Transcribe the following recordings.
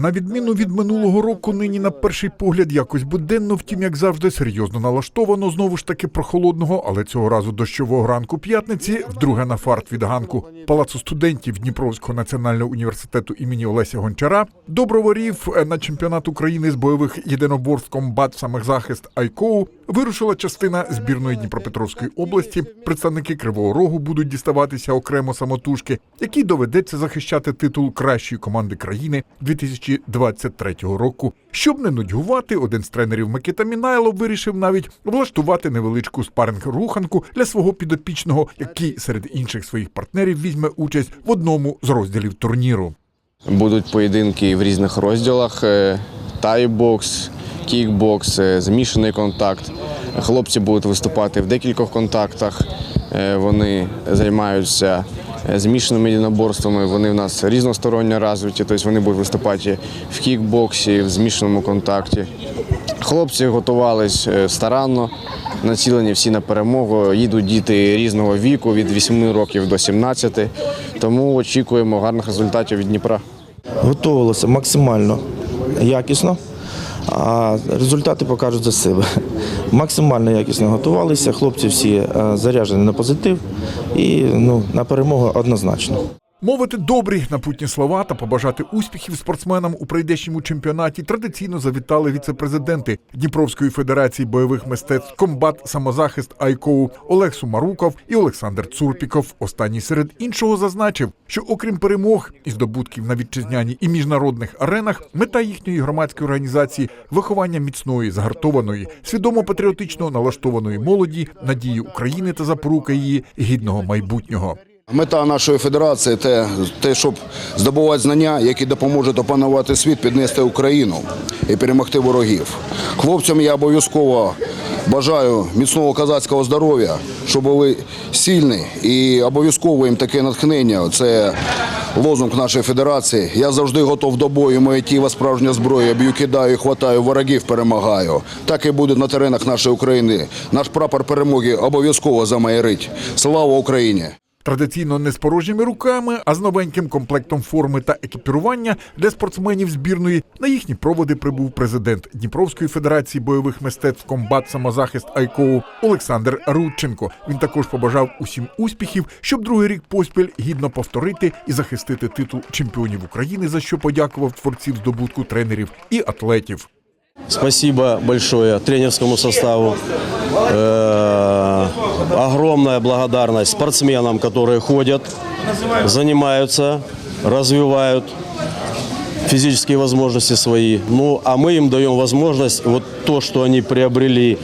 на відміну від минулого року, нині на перший погляд якось буденно, втім, як завжди, серйозно налаштовано знову ж таки прохолодного, але цього разу дощового ранку п'ятниці, вдруге на фарт від ганку палацу студентів Дніпровського національного університету імені Олеся Гончара до броварів е, на чемпіонат України з бойових єдиноборств комбат самозахист Айкоу вирушила частина збірної Дніпропетровської області. Представники Кривого Рогу будуть діставатися окремо самотужки, якій доведеться захищати титул кращої команди країни 2023 року. Щоб не нудьгувати, один з тренерів Микита Мінайло вирішив навіть влаштувати невеличку спаринг-руханку для свого підопічного, який серед інших своїх партнерів візьме участь в одному з розділів турніру. Будуть поєдинки в різних розділах: е, тайбокс, кікбокс, е, змішаний контакт. Хлопці будуть виступати в декількох контактах. Е, Вони займаються змішаними єдиноборствами. Вони в нас різносторонньо розвиті, тобто вони будуть виступати в кікбоксі, в змішаному контакті. Хлопці готувались е, старанно, націлені всі на перемогу. Їдуть діти різного віку від 8 років до 17. Тому очікуємо гарних результатів від Дніпра. готувалися максимально якісно, а результати покажуть за себе. Максимально якісно готувалися, хлопці всі заряжені заряджені на позитив і ну, на перемогу однозначно. Мовити добрі напутні слова та побажати успіхів спортсменам у прийдешньому чемпіонаті традиційно завітали віце-президенти Дніпровської федерації бойових мистецтв комбат самозахист Айкоу Олег Сумаруков і Олександр Цурпіков. Останній серед іншого зазначив, що окрім перемог і здобутків на вітчизняній і міжнародних аренах, мета їхньої громадської організації виховання міцної, загартованої, свідомо патріотично налаштованої молоді, надії України та запорука її гідного майбутнього. Мета нашої федерації те, те, щоб здобувати знання, які допоможуть опанувати світ, піднести Україну і перемогти ворогів. Хлопцям я обов'язково бажаю міцного козацького здоров'я, щоб були сильні і обов'язково їм таке натхнення. Це лозунг нашої федерації. Я завжди готов до бою. Моє тіло справжня зброя. Б'ю, кидаю, хватаю ворогів, перемагаю. Так і буде на теренах нашої України. Наш прапор перемоги обов'язково замайорить. Слава Україні! Традиційно не з порожніми руками, а з новеньким комплектом форми та екіпірування для спортсменів збірної на їхні проводи прибув президент Дніпровської федерації бойових мистецтв комбат самозахист Айкоу Олександр Рудченко. Він також побажав усім успіхів, щоб другий рік поспіль гідно повторити і захистити титул чемпіонів України, за що подякував творців здобутку тренерів і атлетів. Спасибо большое тренерскому составу. Огромная благодарность спортсменам, которые ходят, занимаются, развивают физические возможности свои. Ну, а мы им даем возможность вот то, что они приобрели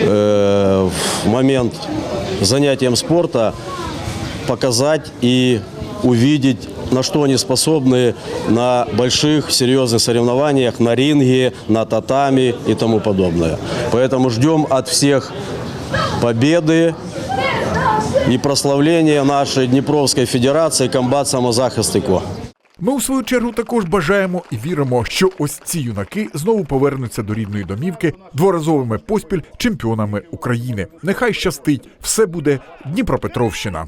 э, в момент занятием спорта, показать и увидеть, на что они способны на больших серьезных соревнованиях, на ринге, на татами и тому подобное. Поэтому ждем от всех победы и прославлення нашої Дніпровської федерації комбат самозахистику. Ми у свою чергу також бажаємо і віримо, що ось ці юнаки знову повернуться до рідної домівки дворазовими поспіль чемпіонами України. Нехай щастить, все буде Дніпропетровщина.